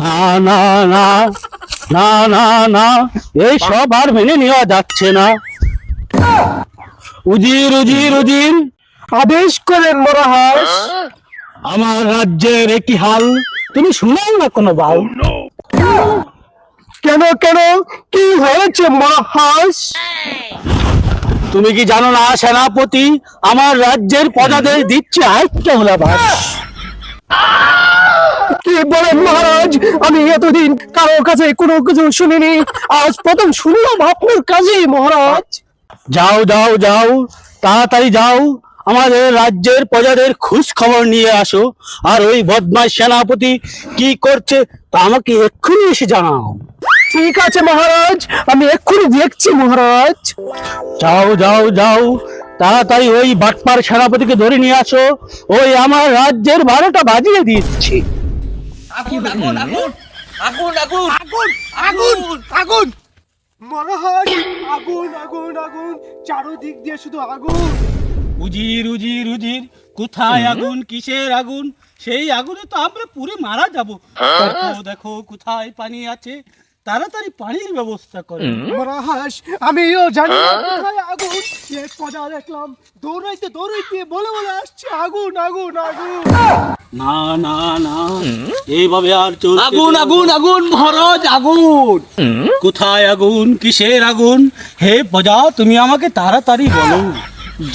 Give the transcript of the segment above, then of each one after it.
না না না না না না, এই সব আর মেনে নেওয়া যাচ্ছে না। উজির উজির উজির, আদেশ করেন মহারাজ আমার রাজ্যের একই হাল, তুমি শুনাও না কোনো বাল কেন কেন, কি হয়েছে মহারাজ তুমি কি জানো না, সেনাপতি আমার রাজ্যের প্রজাদের দিচ্ছে আইক্য হলাবাস? কি বলেন মহারাজ? আমি এতদিন কারও কাছে কোনো কিছু শুনিনি। আজ প্রথম শুনলাম আপনার কাছেই মহারাজ। যাও যাও যাও তাড়াতাড়ি যাও। আমাদের রাজ্যের প্রজাদের খোঁজ খবর নিয়ে আসো। আর ওই বদমাস সেনাপতি কি করছে তা আমাকে এক্ষুনি এসে জানাও। ঠিক আছে মহারাজ আমি এক্ষুনি দেখছি মহারাজ। যাও যাও যাও তাড়াতাড়ি ওই বাটপার সেনাপতিকে ধরে নিয়ে আসো। ওই আমার রাজ্যের বারোটা বাজিয়ে দিচ্ছি। আগুন আগুন আগুন আগুন আগুন আগুন আগুন আগুন মহারাজ আগুন আগুন আগুন। চারোদিক দিয়ে শুধু আগুন। উজির উজির উজির কোথায় আগুন? কিসের আগুন? সেই আগুনে তো আমরা পুরে মারা যাব। দেখো দেখো কোথায় পানি আছে। তাড়াতাড়ি পানির ব্যবস্থা করো। মহারাজ আমিও জানি না কোথায় আগুন। এক কথা দেখলাম দৌড়াইতে দৌড়াইতে বলে বলে আসছে আগুন আগুন আগুন। না না না এইভাবে আর চলতে আগুন আগুন আগুন মহারাজ আগুন। কোথায় আগুন? কিসের আগুন? হে প্রজা তুমি আমাকে তাড়াতাড়ি বলো।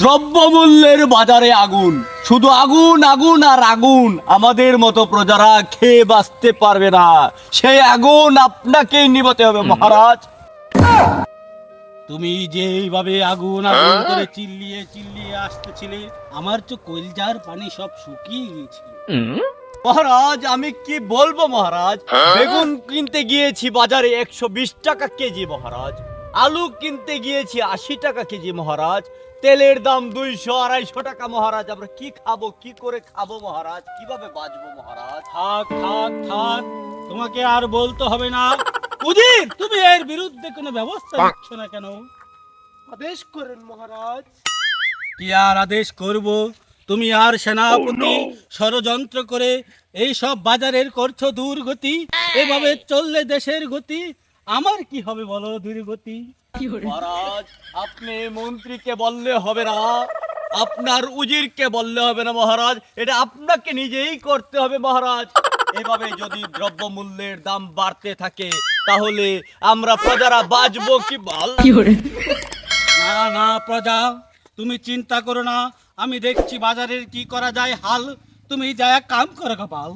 দ্রব্যমূল্যের বাজারে আগুন। শুধু আগুন আগুন আর আগুন। আমাদের মতো প্রজারা খেয়ে বাঁচতে পারবে না। সেই আগুন আপনাকেই নিভাতে হবে মহারাজ। তুমি যে এইভাবে আগুন আগুন করে চিল্লিয়ে চিল্লিয়ে আসতেছিলে আমার তো কলজার পানি সব শুকিয়ে গিয়েছিল। মহারাজ আমি কি বলব মহারাজ? বেগুন কিনতে গিয়েছি বাজারে একশো বিশ টাকা কেজি মহারাজ। আলু কিনতে গিয়েছি আশি টাকা কেজি মহারাজ। তেলের দাম দুইশো আড়াইশো টাকা মহারাজ। আমরা কি খাব কি করে খাব মহারাজ? কীভাবে বাঁচবো মহারাজ? থাক থাক থাক তোমাকে আর বলতে হবে না। তুমি এর বিরুদ্ধে কোনো ব্যবস্থা নিচ্ছ না কেন? আদেশ করেন মহারাজ। কি আর আদেশ করব? তুমি আর সেনাপতি ষড়যন্ত্র করে এই সব বাজারের করছ দুর্গতি। এভাবে চললে দেশের গতি। আমার কি হবে বলো দুর্গতি মহারাজ আপনি মন্ত্রীকে বললে হবে না আপনার উজিরকে বললে হবে না মহারাজ এটা আপনাকে নিজেই করতে হবে মহারাজ। এভাবে যদি দ্রব্যমূল্যের দাম বাড়তে থাকে তাহলে আমরা প্রজারা বাঁচবো কি বল? না না প্রজা তুমি চিন্তা করো না আমি দেখছি বাজারের কি করা যায় হাল তুমি যা এক কাম করো কপাল